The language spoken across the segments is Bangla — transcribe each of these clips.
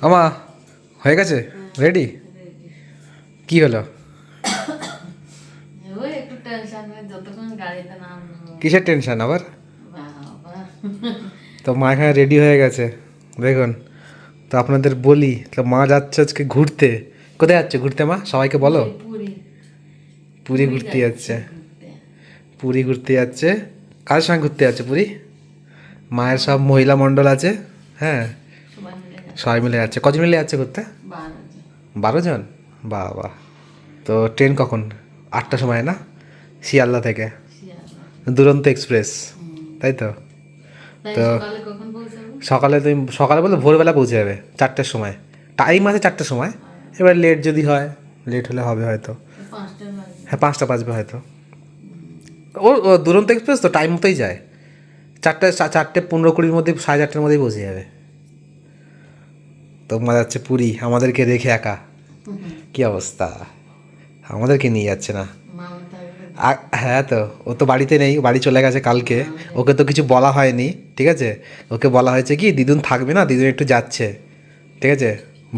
আমা হয়ে গেছে? রেডি কি হলো? কিসের টেনশন আবার? তো মা এখানে রেডি হয়ে গেছে। দেখুন তো আপনাদের বলি তো মা যাচ্ছে আজকে ঘুরতে। কোথায় যাচ্ছে ঘুরতে মা? সবাইকে বলো। পুরি। ঘুরতে যাচ্ছে। পুরী ঘুরতে যাচ্ছে। কার সঙ্গে ঘুরতে যাচ্ছে পুরী? মায়ের সব মহিলা মণ্ডল আছে। হ্যাঁ। সবাই মিলে যাচ্ছে। সবাই মিলে যাচ্ছে কজন মিলে যাচ্ছে ঘুরতে? বারো জন? বাহ বাহ তো ট্রেন কখন? আটটার সময় না? শিয়ালদা থেকে। দুরন্ত এক্সপ্রেস। তাই তো? তো- সকালে তুমি সকালে বলে ভোরবেলা পৌঁছে যাবে চারটের সময়। টাইম আছে চারটের সময়। এবার লেট যদি হয় লেট হলে হবে হয়তো। হ্যাঁ পাঁচটা বাজবে হয়তো। ও ও দুরন্ত এক্সপ্রেস তো টাইম মতোই যায়। চারটে চারটে পনেরো কুড়ির মধ্যে সাড়ে চারটের মধ্যেই পৌঁছে যাবে। তো মা যাচ্ছে পুরী, আমাদেরকে রেখে একা। কি অবস্থা? আমাদেরকে নিয়ে যাচ্ছে না। হ্যাঁ তো, ও তো বাড়িতে নেই বাড়ি চলে গেছে কালকে। ওকে তো কিছু বলা হয়নি, ঠিক আছে? ওকে বলা হয়েছে কি, দিদুন থাকবে না, দিদুন একটু যাচ্ছে, ঠিক আছে?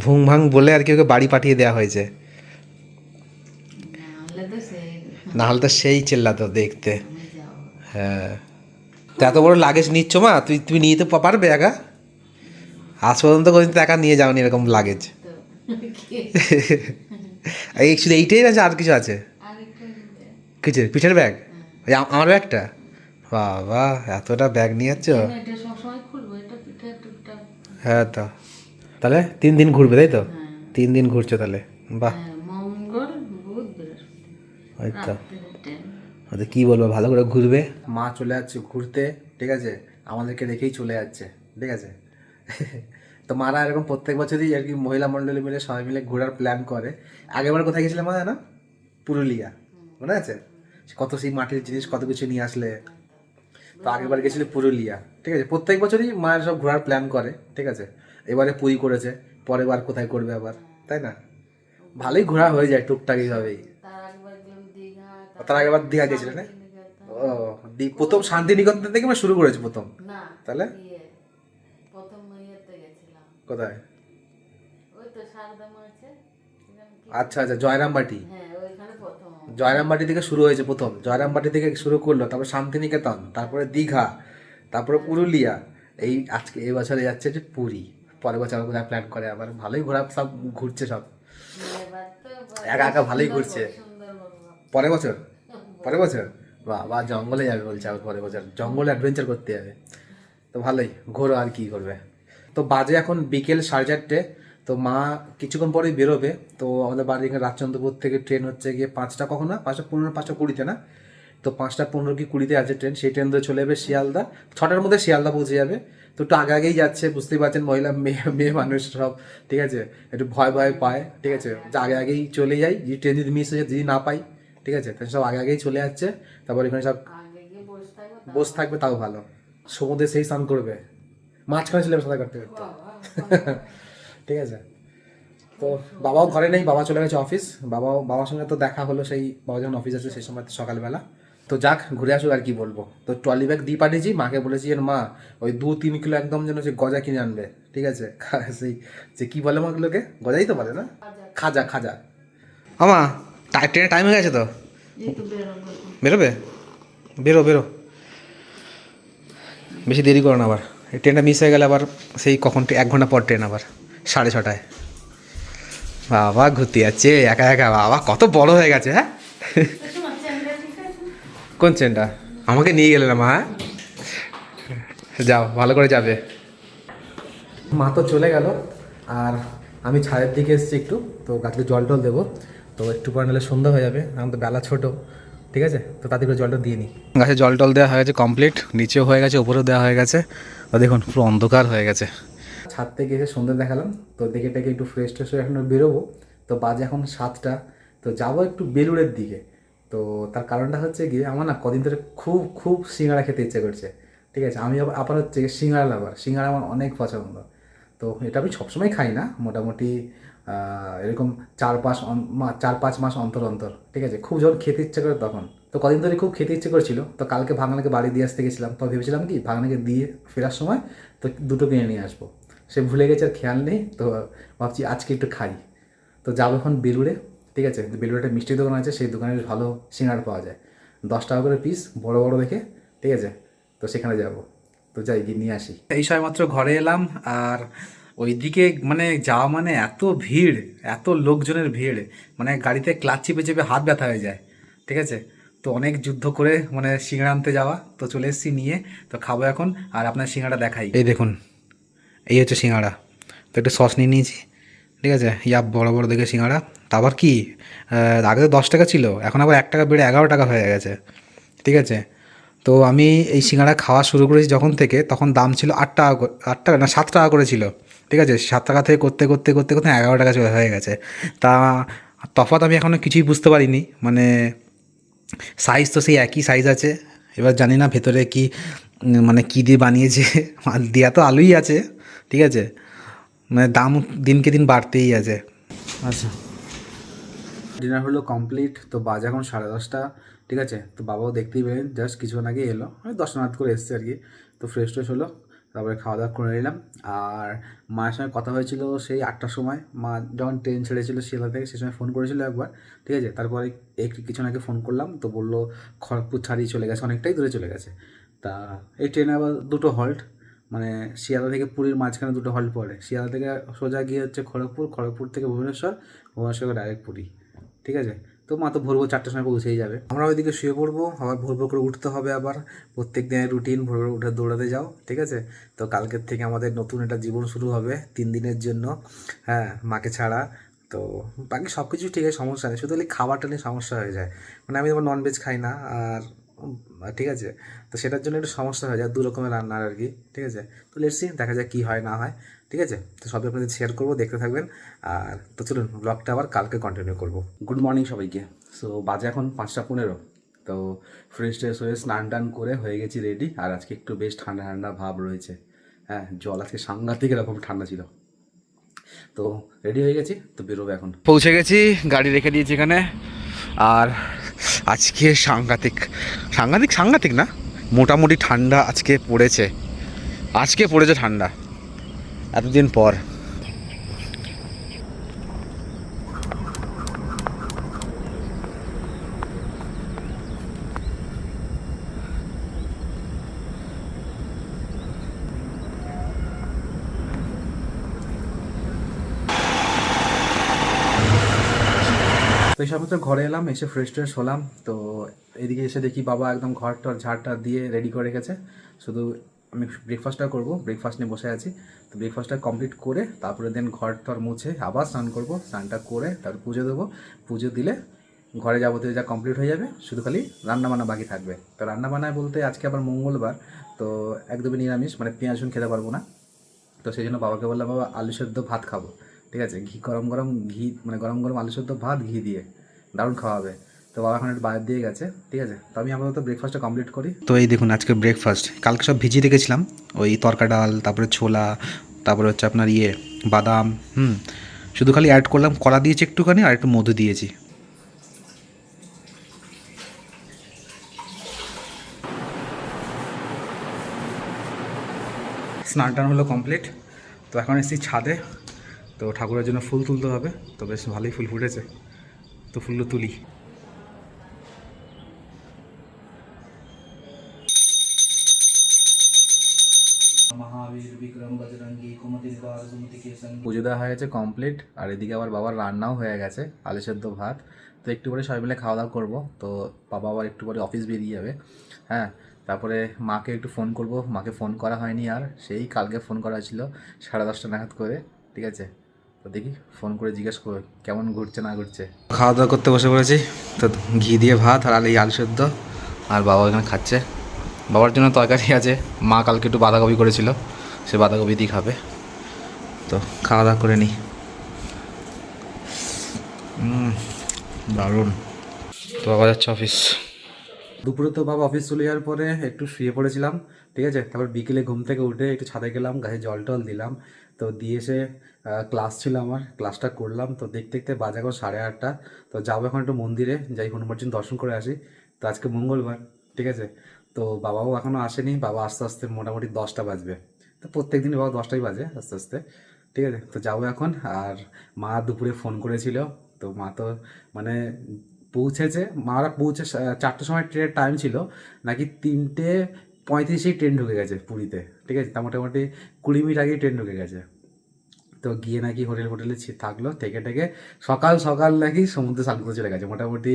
ভুং ভাং বলে আর কি ওকে বাড়ি পাঠিয়ে দেওয়া হয়েছে। নাহলে তো সেই চিল্লাতো দেখতে। হ্যাঁ। তো এত বড় লাগেজ নিচ্ছ মা? তুই, তুমি নিয়ে তো পারবে একা? আজ পর্যন্ত কোনদিন একা নিয়ে যাওনি এরকম লাগেজ এই শুধু এইটাই আছে আর কিছু আছে? কিছু পিঠের ব্যাগ ওই আমার ব্যাগটা বাবা এতটা ব্যাগ নিয়ে যাচ্ছ হ্যাঁ তো। তাহলে তিন দিন ঘুরবে তাই তো? হ্যাঁ। তিন দিন ঘুরছো তাহলে? বাহ। হ্যাঁ, ওই তো। ওদের কি বলব ভালো করে ঘুরবে। মা চলে যাচ্ছে ঘুরতে ঠিক আছে? আমাদেরকে রেখেই চলে যাচ্ছে ঠিক আছে? তো মারা এরকম প্রত্যেক বছরই আর কি মহিলা মণ্ডলী মিলে সবাই মিলে ঘোরার প্ল্যান করে। আগেবার কোথায় গেছিলাম মা জানো পুরুলিয়া। মনে আছে? কত সেই মাটির জিনিস কত কিছু নিয়ে আসলে। তো আগেবার গেছিল পুরুলিয়া। ঠিক আছে? প্রত্যেক বছরই মায়ের সব ঘোরার প্ল্যান করে ঠিক আছে? এবারে পুরী করেছে পরের বার কোথায় করবে আবার তাই না? ভালোই ঘোরা হয়ে যায় টুকটাক এইভাবেই। তার আগেবার দীঘা গেছিল না? ও প্রথম শান্তিনিকেতন থেকে আমরা শুরু করেছি প্রথম। তাহলে? কোথায়? আচ্ছা আচ্ছা জয়রামবাটি। হ্যাঁ জয়রামবাটি থেকে শুরু হয়েছে প্রথম। জয়রামবাটি থেকে শুরু করল তারপর শান্তিনিকেতন তারপরে দীঘা তারপরে পুরুলিয়া। এই আজকে এই বছরে যাচ্ছে যে পুরী। পরের বছর কোথায় প্ল্যান করে? আবার ভালোই ঘোরা সব ঘুরছে সব। একা একা ভালোই ঘুরছে। পরের বছর? পরের বছর? বা বা জঙ্গলে যাবে বলছে আবার পরের বছর। জঙ্গলে অ্যাডভেঞ্চার করতে যাবে। তো ভালোই ঘোরো আর কি করবে। তো বাজে এখন বিকেল সাড়ে চারটে। তো মা কিছুক্ষণ পরেই বেরোবে। তো আমাদের বাড়ি এখানে রাজচন্দ্রপুর থেকে ট্রেন হচ্ছে গিয়ে পাঁচটা কখন না? পাঁচটা পনেরো পাঁচটা কুড়িতে না? তো পাঁচটা পনেরো কি কুড়িতে আছে ট্রেন? সেই ট্রেন ধরে চলে যাবে শিয়ালদা। ছটার মধ্যে শিয়ালদা পৌঁছে যাবে। তো একটু আগে আগেই যাচ্ছে বুঝতেই পারছেন মহিলা মেয়ে মেয়ে মানুষ সব ঠিক আছে? একটু ভয় ভয় পায় ঠিক আছে? যে আগে আগেই চলে যাই যদি ট্রেন যদি মিস হয়ে যায় যদি না পাই ঠিক আছে? তো সব আগে আগেই চলে যাচ্ছে। তারপর এখানে সব বসে থাকবে তাও ভালো। সমুদ্রে সেই স্নান করবে। মাঝখানে ছিল সাঁতার কাটতে কাটতে। ঠিক আছে। তো বাবাও ঘরে নেই বাবা চলে গেছে অফিস বাবাও বাবার সঙ্গে তো দেখা হলো সেই বাবা যখন অফিস আছে সেই সময় তো সকালবেলা। তো যাক ঘুরে আসুক আর কি বলব। তো ট্রলি ব্যাগ দিয়ে পাঠিয়েছি মাকে বলেছি এর মা ওই দু তিন কিলো একদম যেন সে গজা কিনে আনবে। ঠিক আছে? সেই যে কি বলে মাগুলোকে গজাই তো বলে না? খাজা। খাজা আমা ট্রেনের টাইম হয়ে গেছে তো? বেরোবো? বেরো বেরো। বেশি দেরি করো না আবার। ট্রেনটা মিস হয়ে গেলে আবার সেই কখন এক ঘণ্টা পর ট্রেন আবার, সাড়ে ছটায়। বাবা ঘুরতে যাচ্ছে, একা একা, বাবা কত বড় হয়ে গেছে হ্যাঁ? কোন ট্রেনটা? আমাকে নিয়ে গেলে না, মা হ্যাঁ? যাও, ভালো করে যাবে। মা তো চলে গেল, আর আমি ছাদের দিকে এসেছি একটু, তো গাছকে জল টল দেবো, তো একটু পরে নাহলে সন্ধ্যা হয়ে যাবে এখন তো বেলা ছোট। ঠিক আছে? তো তাদের করে জলটা দিয়ে নিই। গাছে জল টল দেওয়া হয়ে গেছে কমপ্লিট নিচেও হয়ে গেছে উপরেও দেওয়া হয়ে গেছে। তো দেখুন পুরো অন্ধকার হয়ে গেছে। ছাদ থেকে এসে সন্ধ্যা দেখালাম। তো দেখে টেকে একটু ফ্রেশ ট্রেশ হয়ে এখন বেরোবো। তো বাজে এখন সাতটা। তো যাব একটু বেলুড়ের দিকে। তো তার কারণটা হচ্ছে গিয়ে আমার না কদিন ধরে খুব খুব সিঙ্গাড়া খেতে ইচ্ছে করছে। ঠিক আছে? আমি আবার হচ্ছে সিঙ্গাড়া লাভার সিঙ্গাড়া আমার অনেক পছন্দ। তো এটা আমি সবসময় খাই না, মোটামুটি এরকম চার পাঁচ চার পাঁচ মাস অন্তর অন্তর, ঠিক আছে? খুব যখন খেতে ইচ্ছে করে তখন। তো কদিন ধরে খুব খেতে ইচ্ছে করেছিল, তো কালকে ভাগনাকে বাড়ি দিয়ে আসতে গেছিলাম। তো ভেবেছিলাম কি ভাগনাকে দিয়ে ফেরার সময় তো দুটো কিনে নিয়ে আসব। সে ভুলে গেছে আর খেয়াল নেই, তো ভাবছি আজকে একটু খাই। তো যাব এখন বেলুড়ে, ঠিক আছে? বেলুড়ে একটা মিষ্টির দোকান আছে, সেই দোকানে ভালো সিঙ্গার পাওয়া যায়। দশ টাকা করে পিস বড় বড় দেখে, ঠিক আছে? তো সেখানে যাব। তো যাই গিয়ে নিয়ে আসি। এই সময় মাত্র ঘরে এলাম আর ওইদিকে মানে যাওয়া মানে এত ভিড় এত লোকজনের ভিড় মানে গাড়িতে ক্লাচ চেপে চেপে হাত ব্যথা হয়ে যায় ঠিক আছে? তো অনেক যুদ্ধ করে মানে সিঙ্গাড়া আনতে যাওয়া তো চলে এসেছি নিয়ে তো খাব এখন আর আপনার সিঙ্গাড়া দেখাই। এই দেখুন এই হচ্ছে সিঙ্গাড়া তো একটু সস নিয়ে নিয়েছি ঠিক আছে? ইয়া বড় বড় দেখে সিঙ্গাড়া তারপর কি আগে তো দশ টাকা ছিল এখন আবার এক টাকা বেড়ে এগারো টাকা হয়ে গেছে ঠিক আছে? তো আমি এই সিঙ্গাড়া খাওয়া শুরু করেছি যখন থেকে তখন দাম ছিল আট টাকা করে- আট টাকা না সাত টাকা করে ছিল। ঠিক আছে? সাত টাকা থেকে করতে করতে করতে করতে এগারো টাকা চলে হয়ে গেছে। তা তফাৎ আমি এখনও কিছুই বুঝতে পারিনি। মানে সাইজ তো সেই একই সাইজ আছে। এবার জানি না ভেতরে কি মানে কী দিয়ে বানিয়েছে। দেওয়া তো আলুই আছে। ঠিক আছে? মানে দাম দিনকে দিন বাড়তেই আছে। আচ্ছা। ডিনার হলো কমপ্লিট তো বাজে এখন সাড়ে দশটা। ঠিক আছে? তো বাবাও দেখতেই পেলেন জাস্ট কিছুক্ষণ আগে এলো। দশ নাগাদ করে এসছে আর কি। তো ফ্রেশ ট্রেশ হলো, তারপরে খাওয়া দাওয়া করে নিলাম। আর মায়ের সঙ্গে কথা হয়েছিল সেই আটটার সময়। মা যখন ট্রেন ছেড়েছিল শিয়ালদা থেকে, সেই সময় ফোন করেছিল একবার। ঠিক আছে? তারপরে একটু কিছুক্ষণ আগে ফোন করলাম। তো বলল, খড়গপুর ছাড়িয়ে চলে গেছে, অনেকটাই দূরে চলে গেছে। তা এই ট্রেনে আবার দুটো হল্ট মানে শিয়ালদা থেকে পুরীর মাঝখানে দুটো হল্ট পড়ে। শিয়ালদা থেকে সোজা গিয়ে হচ্ছে খড়গপুর খড়গপুর থেকে ভুবনেশ্বর ভুবনেশ্বর ডাইরেক্ট পুরী। ঠিক আছে? তো মা তো ভোর ভোর চারটার সময় পৌঁছেই যাবে। আমরা ওইদিকে শুয়ে পড়ব, আবার ভোর ভোর করে উঠতে হবে আবার। প্রত্যেক দিনের রুটিন ভোর ভোর উঠে দৌড়াতে যাও, ঠিক আছে? তো কালকের থেকে আমাদের নতুন একটা জীবন শুরু হবে তিন দিনের জন্য। হ্যাঁ মাকে ছাড়া। তো বাকি সব কিছু ঠিক আছে, সমস্যা নেই। শুধু খাবারটা নিয়ে সমস্যা হয়ে যায়। মানে আমি যেমন ননভেজ খাই না, আর ঠিক আছে? তো সেটার জন্য একটু সমস্যা হয়ে যায়, দু রকমের রান্নার আর কি, ঠিক আছে? তো লেটসি দেখা যাক কী হয়, না হয়। ঠিক আছে? তো সবই আপনাদের শেয়ার করব দেখতে থাকবেন। আর তো চলুন ব্লগটা আবার কালকে কন্টিনিউ করব। গুড মর্নিং সবাইকে। সো বাজে এখন পাঁচটা পনেরো। তো ফ্রেশ ট্রেশ হয়ে স্নান টান করে হয়ে গেছি রেডি আর আজকে একটু বেশ ঠান্ডা ঠান্ডা ভাব রয়েছে। হ্যাঁ জল আজকে সাংঘাতিক এরকম ঠান্ডা ছিল। তো রেডি হয়ে গেছি তো বেরোবো এখন। পৌঁছে গেছি গাড়ি রেখে দিয়েছি এখানে। আর আজকে সাংঘাতিক। সাংঘাতিক সাংঘাতিক না? মোটামুটি ঠান্ডা আজকে পড়েছে। আজকে পড়েছে ঠান্ডা। এতদিন পর। তো এই সবত্র ঘরে এলাম, এসে ফ্রেশ ট্রেশ হলাম। তো এদিকে এসে দেখি বাবা একদম ঘর টর ঝাড়টা দিয়ে রেডি করে রেখেছে। শুধু আমি ব্রেকফাস্টটা করব। ব্রেকফাস্ট নিয়ে বসে আছি। তো ব্রেকফাস্টটা কমপ্লিট করে, তারপরে দেন ঘর টর মুছে আবার স্নান করব। স্নানটা করে তারপর পুজো দেবো। পুজো দিলে ঘরে যাবতীয় যা কমপ্লিট হয়ে যাবে, শুধু খালি রান্নাবান্না বাকি থাকবে। তো রান্না বান্নায় বলতে আজকে আবার মঙ্গলবার, তো একদমই নিরামিষ মানে পেঁয়াজ খেতে পারব না। তো সেই জন্য বাবাকে বললাম, বাবা, আলু সেদ্ধ ভাত খাব। ঠিক আছে? ঘি, গরম গরম ঘি মানে গরম গরম আলু সেদ্ধ ভাত, ঘি দিয়ে দারুণ খাওয়া হবে। তো বাবা এখন একটু বাইরে দিয়ে গেছে ঠিক আছে? তো আমি আপাতত ব্রেকফাস্টটা কমপ্লিট করি। তো এই দেখুন আজকে ব্রেকফাস্ট কালকে সব ভিজিয়ে রেখেছিলাম। ওই তরকা ডাল তারপরে ছোলা তারপরে হচ্ছে আপনার ইয়ে বাদাম হুম? শুধু খালি অ্যাড করলাম কলা দিয়েছি একটুখানি আর একটু মধু দিয়েছি। স্নান টান হলো কমপ্লিট তো এখন এসেছি ছাদে। তো ঠাকুরের জন্য ফুল তুলতে হবে। তো বেশ ভালোই ফুল ফুটেছে। তো ফুলগুলো তুলি। পুজো দেওয়া হয়ে গেছে কমপ্লিট আর এদিকে আবার বাবার রান্নাও হয়ে গেছে আলু সেদ্ধ ভাত। তো একটু পরে সবাই মিলে খাওয়া দাওয়া করব তো বাবা আবার একটু পরে অফিস বেরিয়ে যাবে। হ্যাঁ তারপরে মাকে একটু ফোন করব মাকে ফোন করা হয়নি আর সেই কালকে ফোন করা ছিল সাড়ে দশটা নাগাদ করে ঠিক আছে? তো দেখি ফোন করে জিজ্ঞেস করো কেমন ঘুরছে না ঘুরছে? খাওয়া দাওয়া করতে বসে পড়েছি তো ঘি দিয়ে ভাত আর এই আলু সেদ্ধ আর বাবা এখানে খাচ্ছে। বাবার জন্য তরকারি আছে মা কালকে একটু বাঁধাকপি করেছিল সে বাঁধাকপি দিয়ে খাবে। তো খাওয়া দাওয়া করে নিই। দারুণ। তো বাবা যাচ্ছে অফিস। দুপুরে তো বাবা অফিস চলে যাওয়ার পরে একটু শুয়ে পড়েছিলাম ঠিক আছে? তারপর বিকেলে ঘুম থেকে উঠে একটু ছাদে গেলাম গায়ে জল টল দিলাম। তো দিয়ে এসে ক্লাস ছিল আমার ক্লাসটা করলাম। তো দেখতে দেখতে বাজে এখন সাড়ে আটটা। তো যাব এখন একটু মন্দিরে যাই হনুমানজির দর্শন করে আসি। তো আজকে মঙ্গলবার ঠিক আছে? তো বাবাও এখনও আসেনি বাবা আস্তে আস্তে মোটামুটি দশটা বাজবে। তো প্রত্যেক দিন বাবা দশটাই বাজে আস্তে আস্তে। ঠিক আছে? তো যাব এখন। আর মা দুপুরে ফোন করেছিল। তো মা তো মানে পৌঁছেছে। মারা পৌঁছে চারটের সময় ট্রেনের টাইম ছিল। নাকি তিনটে পঁয়ত্রিশেই ট্রেন ঢুকে গেছে পুরীতে। ঠিক আছে? তা মোটামুটি কুড়ি মিনিট আগেই ট্রেন ঢুকে গেছে। তো গিয়ে নাকি হোটেল হোটেলে থাকল। থেকে থেকে সকাল সকাল নাকি সমুদ্রে স্নান করতে চলে গেছে। মোটামুটি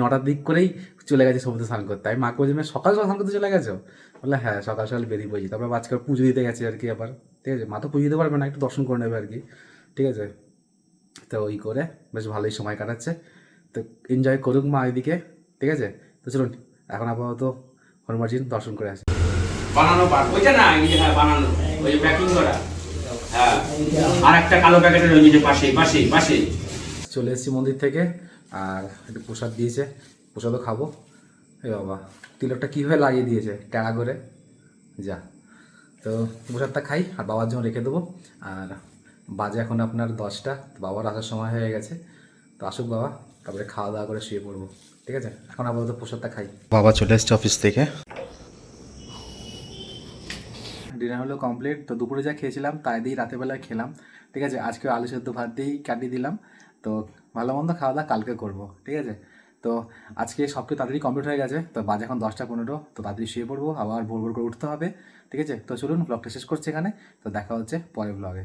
নটার দিক করেই চলে গেছে সমুদ্রে স্নান করতে। আমি মাকে বলছি সকাল সকাল স্নান করতে চলে গেছো? বলে হ্যাঁ সকাল সকাল বেরিয়ে পড়েছি। তারপরে আজকে পুজো দিতে গেছে আর কি আবার। ঠিক আছে মা তো পুজো দিতে পারবে না একটু দর্শন করে নেবে আর কি। ঠিক আছে? তো ওই করে বেশ ভালোই সময় কাটাচ্ছে। তো এনজয় করুক মা এদিকে ঠিক আছে? তো চলুন এখন আপাতত হনুমানজির দর্শন করে আসি। বানানো পার্ট ওইটা না হ্যাঁ বানানো ওই যে প্যাকিং করা। হ্যাঁ আর একটা কালো প্যাকেটের ওই যে পাশে পাশে পাশে চলে এসেছি মন্দির থেকে আর একটু প্রসাদ দিয়েছে প্রসাদও খাব। এ বাবা তিলকটা কীভাবে লাগিয়ে দিয়েছে? ট্যাড়া করে। যা। তো প্রসাদটা খাই আর বাবার জন্য রেখে দেবো। আর বাজে এখন আপনার দশটা বাবার আসার সময় হয়ে গেছে। তো আসুক বাবা তারপরে খাওয়া দাওয়া করে শুয়ে পড়ব ঠিক আছে? এখন আপাতত প্রসাদটা খাই। বাবা চলে এসছে অফিস থেকে। ডিনার হলো কমপ্লিট তো দুপুরে যা খেয়েছিলাম তাই দিয়েই রাতের বেলায় খেলাম ঠিক আছে? আজকে আলু সেদ্ধ ভাত দিয়েই কাটিয়ে দিলাম তো ভালো মন্দ খাওয়া দাওয়া কালকে করব ঠিক আছে? তো আজকে সব কিছু তাড়াতাড়ি কমপ্লিট হয়ে গেছে তো বাজে এখন দশটা পনেরো তো তাড়াতাড়ি শুয়ে পড়ব আবার ভোর ভোর করে উঠতে হবে। ঠিক আছে? তো চলুন ব্লগটা শেষ করছি এখানে। তো দেখা হচ্ছে পরের ব্লগে